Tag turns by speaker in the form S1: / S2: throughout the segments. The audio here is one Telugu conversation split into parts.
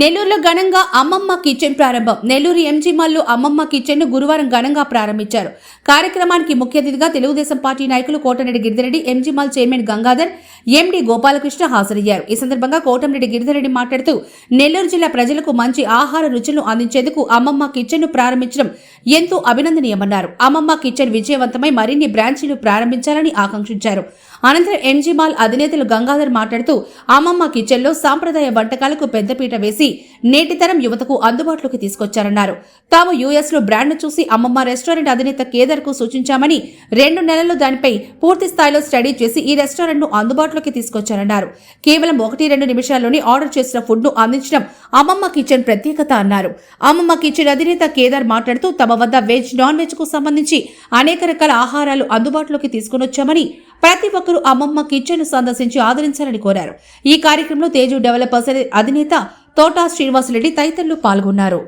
S1: నెల్లూరులో ఘనంగా అమ్మమ్మ కిచెన్ ప్రారంభం. నెల్లూరు ఎంజీ మాల్లో అమ్మమ్మ కిచెన్ను గురువారం ఘనంగా ప్రారంభించారు. కార్యక్రమానికి ముఖ్య అతిథిగా తెలుగుదేశం పార్టీ నాయకులు Kotamreddy Giridhar Reddy MG mall chairman Gangadhar MD Gopalakrishna హాజరయ్యారు. ఈ సందర్భంగా కోటమిరెడ్డి గిరిధరెడ్డి మాట్లాడుతూ నెల్లూరు జిల్లా ప్రజలకు మంచి ఆహార రుచులను అందించేందుకు అమ్మమ్మ కిచెన్ను ప్రారంభించడం ఎంతో అభినందనీయమన్నారు. అమ్మమ్మ కిచెన్ విజయవంతమై మరిన్ని బ్రాంచీలు ప్రారంభించాలని ఆకాంక్షించారు. అనంతరం ఎంజీ మాల్ అధినేతలు గంగాధర్ మాట్లాడుతూ అమ్మమ్మ కిచెన్లో సాంప్రదాయ వంటకాలకు పెద్దపీట వేసి నేటితరం యువతకు అందుబాటులోకి తీసుకొచ్చారన్నారు. తాము యుఎస్లో బ్రాండ్ను చూసి అమ్మమ్మ రెస్టారెంట్ అధినేత కేదర్కు సూచించామని రెండు నెలలు దానిపై పూర్తి స్థాయిలో స్టడీ చేసి ఈ రెస్టారెంట్ను అందుబాటులోకి తీసుకొచ్చారన్నారు. కేవలం ఒకటి రెండు నిమిషాల్లోనే ఆర్డర్ చేసిన ఫుడ్ను అందించడం అమ్మమ్మ కిచెన్ ప్రత్యేకత అన్నారు. అమ్మమ్మ కిచెన్ అధినేత కేదార్ మాట్లాడుతూ తమ వద్ద వెజ్ నాన్ వెజ్కు సంబంధించి అనేక రకాల ఆహారాలు అందుబాటులోకి తీసుకొనొచ్చామని ప్రతి ఒక్క ఒక్కరూ అమ్మమ్మ కిచెన్ సందర్శించి ఆదరించాలని కోరారు. ఈ కార్యక్రమంలో తేజు డెవలపర్స్ అధినేత తోటా శ్రీనివాసరెడ్డి తదితరులు పాల్గొన్నారు.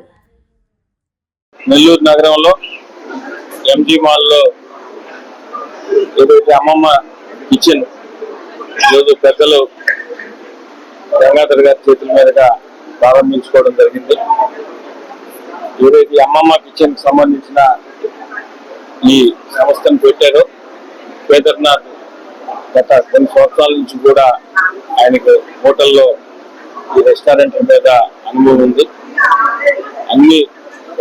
S2: నెల్లూరు నగరంలో ఎంజీ మాల్లో ఏదైతే అమ్మమ్మ కిచెన్ ఈరోజు పెద్దలు గంగాధర్ గారి చేతుల మీదుగా ప్రారంభించుకోవడం జరిగింది. ఏదైతే అమ్మమ్మ కిచెన్ సంబంధించిన ఈ సంస్థను పెట్టారో కేదార్నాథ్ గత కొన్ని సంవత్సరాల నుంచి కూడా ఆయనకు హోటల్లో ఈ రెస్టారెంట్ మీద అనుభవం ఉంది. అన్ని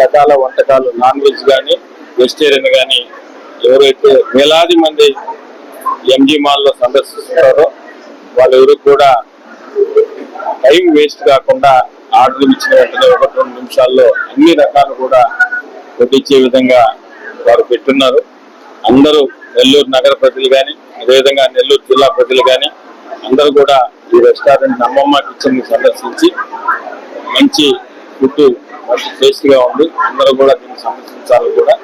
S2: రకాల వంటకాలు నాన్ వెజ్ కానీ వెజిటేరియన్ కానీ ఎవరైతే వేలాది మంది ఎంజీ మాల్లో సందర్శిస్తున్నారో వాళ్ళెవరు కూడా టైం వేస్ట్ కాకుండా ఆర్డర్ ఇచ్చిన వెంటనే ఒకటి రెండు నిమిషాల్లో అన్ని రకాలు కూడా వడ్డించే విధంగా వారు పెట్టున్నారు. అందరూ నెల్లూరు నగర ప్రజలు కానీ అదేవిధంగా నెల్లూరు జిల్లా ప్రజలు కానీ అందరూ కూడా ఈ రెస్టారెంట్ అమ్మమ్మ కిచెన్ని సందర్శించి మంచి ఫుడ్ మంచి టేస్ట్గా ఉంది అందరూ కూడా దీన్ని సందర్శించాలని కూడా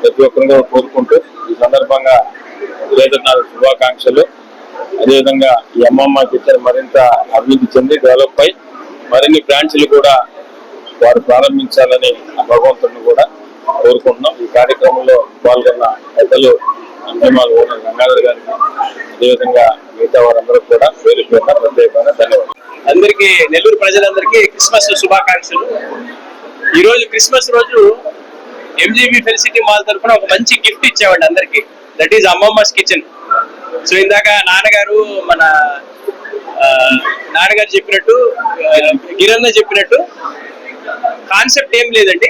S2: ప్రతి ఒక్కరు కూడా కోరుకుంటూ ఈ సందర్భంగా లేదన్నారు శుభాకాంక్షలు. అదేవిధంగా ఈ అమ్మమ్మ కిచెన్ మరింత అభివృద్ధి చెంది డెవలప్ అయి మరిన్ని బ్రాంచ్లు కూడా వారు ప్రారంభించాలని భగవంతుడిని కూడా కోరుకుంటున్నాం. ఈ కార్యక్రమంలో పాల్గొన్న పెద్దలు అంజమాల్ ఓనర్ గంగాధర్ గారికి అదేవిధంగా మిగతా వారందరూ కూడా పేరు పేరున ప్రత్యేకమైన ధన్యవాదాలు.
S3: అందరికి నెల్లూరు ప్రజలందరికీ క్రిస్మస్ శుభాకాంక్షలు. ఈ రోజు క్రిస్మస్ రోజు ఎంజీబీ ఫెలిసిటీ మాల్ తరఫున ఒక మంచి గిఫ్ట్ ఇచ్చామండి అందరికి. That is Ammamma's kitchen so ఇందాక నాన్నగారు మన నాన్నగారు చెప్పినట్టు గిరన్న చెప్పినట్టు కాన్సెప్ట్ ఏం లేదండి.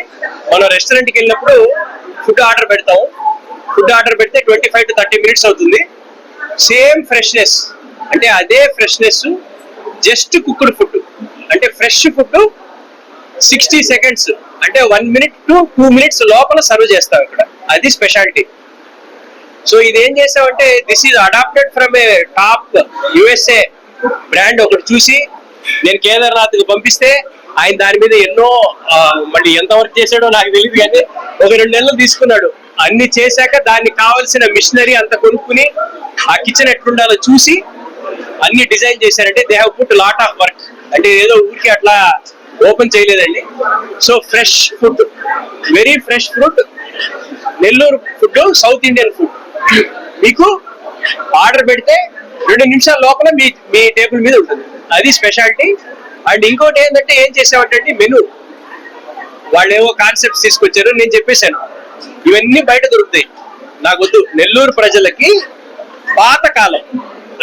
S3: మనం రెస్టారెంట్కి వెళ్ళినప్పుడు ఫుడ్ ఆర్డర్ పెడతాం ఫుడ్ ఆర్డర్ పెడితే twenty five to thirty minutes అవుతుంది. సేమ్ ఫ్రెష్నెస్ అంటే అదే ఫ్రెష్నెస్ జస్ట్ కుక్డ్ ఫుడ్ అంటే ఫ్రెష్ ఫుడ్ సిక్స్టీ సెకండ్స్ అంటే one minute to two minutes లోపల సర్వ్ చేస్తాం ఇక్కడ. అది స్పెషాలిటీ సో ఇది ఏం చేసామంటే this is adapted from a top USA brand ఒకటి చూసి నేను కేదార్నాథ్కి పంపిస్తే ఆయన దాని మీద ఎన్నో మళ్ళీ ఎంత వర్క్ చేశాడో నాకు తెలియదు కానీ ఒక రెండు నెలలు తీసుకున్నాడు. అన్ని చేశాక దానికి కావాల్సిన మిషనరీ అంత కొనుక్కుని ఆ కిచెన్ ఎట్లుండాలో చూసి అన్ని డిజైన్ చేశారంటే they have put lot of work అంటే ఏదో ఊరికి అట్లా ఓపెన్ చేయలేదండి. So fresh food very fresh food Nellore food south Indian food మీకు ఆర్డర్ పెడితే రెండు నిమిషాల లోపల మీ మీ టేబుల్ మీద ఉంటుంది. అది స్పెషాలిటీ అండ్ ఇంకోటి ఏంటంటే ఏం చేసామంటే మెనూ వాళ్ళు ఏవో కాన్సెప్ట్స్ తీసుకొచ్చారు నేను చెప్పేశాను. ఇవన్నీ బయట దొరుకుతాయి. నాకు వద్దు నెల్లూరు ప్రజలకి పాతకాలం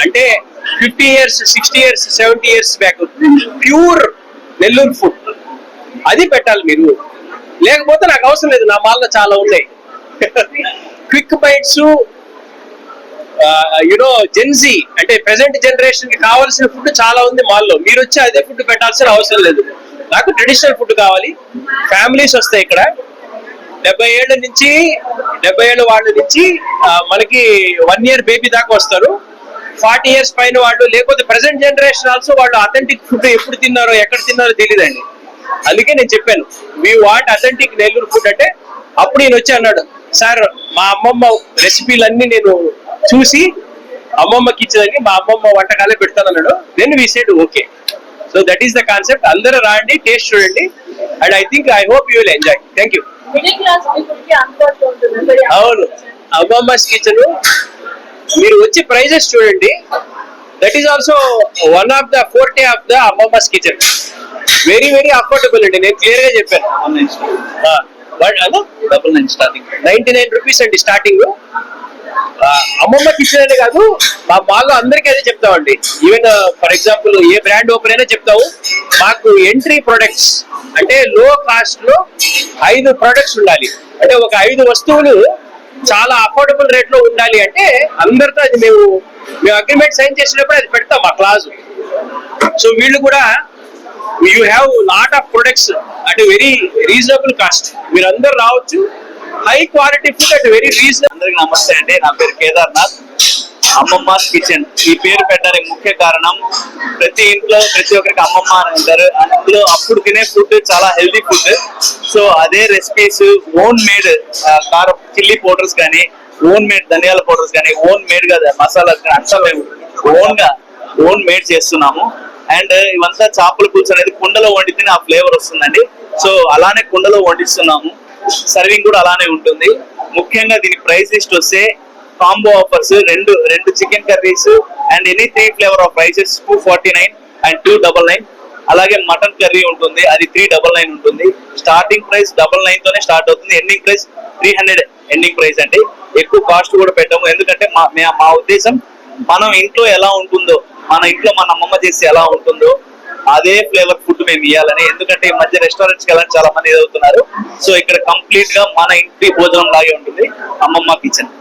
S3: అంటే fifty years sixty years seventy years back pure Nellore food అది పెట్టాలి మీరు. లేకపోతే నాకు అవసరం లేదు. నా మాల్లో చాలా ఉన్నాయి. Quick bites you know Gen Z అంటే ప్రెసెంట్ జనరేషన్కి కావాల్సిన ఫుడ్ చాలా ఉంది మాల్లో మీరు వచ్చి అదే ఫుడ్ పెట్టాల్సిన అవసరం లేదు. నాకు ట్రెడిషనల్ ఫుడ్ కావాలి. ఫ్యామిలీస్ వస్తాయి ఇక్కడ. డెబ్బై ఏళ్ళ నుంచి డెబ్బై ఏళ్ళ వాళ్ళ నుంచి మనకి వన్ ఇయర్ బేబీ దాకా వస్తారు. ఫార్టీ ఇయర్స్ పైన వాళ్ళు లేకపోతే ప్రెసెంట్ జనరేషన్ ఆల్సో వాళ్ళు అథెంటిక్ ఫుడ్ ఎప్పుడు తిన్నారో ఎక్కడ తిన్నారో తెలియదండి. అందుకే నేను చెప్పాను we want authentic Nellore food అంటే అప్పుడు నేను వచ్చి అన్నాడు సార్ మా అమ్మమ్మ రెసిపీలన్నీ నేను చూసి అమ్మమ్మకి ఇచ్చేదని మా అమ్మమ్మ వంటకాలే పెడతానన్నాడు. Then we said okay so that is the concept అందరూ రాండి టేస్ట్ చూడండి. And I think I hope you will enjoy thank you
S4: middle class పీపుల్కి అందుబాటులో ఉంటుంది. మరి
S3: అవును. అమ్మమ్మస్ కిచెన్ మీరు వచ్చి ప్రైజెస్ చూడండి. That is also one of the forte of the Ammamma's kitchen very very affordable అండి. నేను క్లియర్గా చెప్పాను.
S5: Double nine starting
S3: ninety nine rupees అండి స్టార్టింగ్ అమ్మమ్మ కిచెన్ అనే కాదు మా బాగా అందరికీ అదే చెప్తామండి. Even for example a brand open అయినా చెప్తాము. మాకు ఎంట్రీ ప్రొడక్ట్స్ అంటే లో కాస్ట్లో ఐదు ప్రొడక్ట్స్ ఉండాలి. అంటే ఒక ఐదు వస్తువులు చాలా అఫోర్డబుల్ రేట్లో ఉండాలి అంటే అందరితో అది మేము మేము అగ్రిమెంట్ సైన్ చేసినప్పుడు అది పెడతాం ఆ క్లాజ్ సో వీళ్ళు కూడా you have lot of products at very reasonable cost మీరు అందరు రావచ్చు. High quality food at very reasonable
S5: అందరికి నమస్తే అండి. నా పేరు కేదార్నాథ్. అమ్మమ్మ కిచెన్ ఈ పేరు పెట్టడానికి ముఖ్య కారణం ప్రతి ఇంట్లో ప్రతి ఒక్కరికి అమ్మమ్మ అని అంటారు అందులో అప్పుడు తినే ఫుడ్ చాలా హెల్దీ ఫుడ్ సో అదే రెసిపీస్ ఓన్ మేడ్ కారం చిల్లీ పౌడర్స్ కానీ ఓన్ మేడ్ ధనియాల పౌడర్స్ కానీ ఓన్ మేడ్గా మసాలాస్ కానీ అంతా మేము ఓన్గా ఓన్ మేడ్ చేస్తున్నాము. అండ్ ఇవంతా చేపల పులుసు అనేది కుండలో వండితేనే ఆ ఫ్లేవర్ వస్తుందండి. సో అలానే కుండలో వండిస్తున్నాము. సర్వింగ్ కూడా అలానే ఉంటుంది. ముఖ్యంగా దీని ప్రైస్ లిస్ట్ వస్తే కాంబో ఆఫర్స్ రెండు రెండు chicken curries and any three flavour of rices two forty nine and two double nine అలాగే మటన్ కర్రీ ఉంటుంది అది త్రీ డబల్ నైన్ ఉంటుంది. స్టార్టింగ్ ప్రైస్ డబల్ నైన్ తోనే స్టార్ట్ అవుతుంది. Ending price three hundred ending price అండి. ఎక్కువ కాస్ట్ కూడా పెట్టాము. ఎందుకంటే మా మా ఉద్దేశం మనం ఇంట్లో ఎలా ఉంటుందో మన ఇంట్లో మన అమ్మమ్మ చేసి ఎలా ఉంటుందో అదే ఫ్లేవర్ ఫుడ్ మేము ఇవ్వాలని ఎందుకంటే ఈ మధ్య రెస్టారెంట్స్కి చాలా మంది ఎదుగుతున్నారు. సో ఇక్కడ కంప్లీట్గా మన ఇంటి భోజనం లాగే ఉంటుంది. అమ్మమ్మ కిచెన్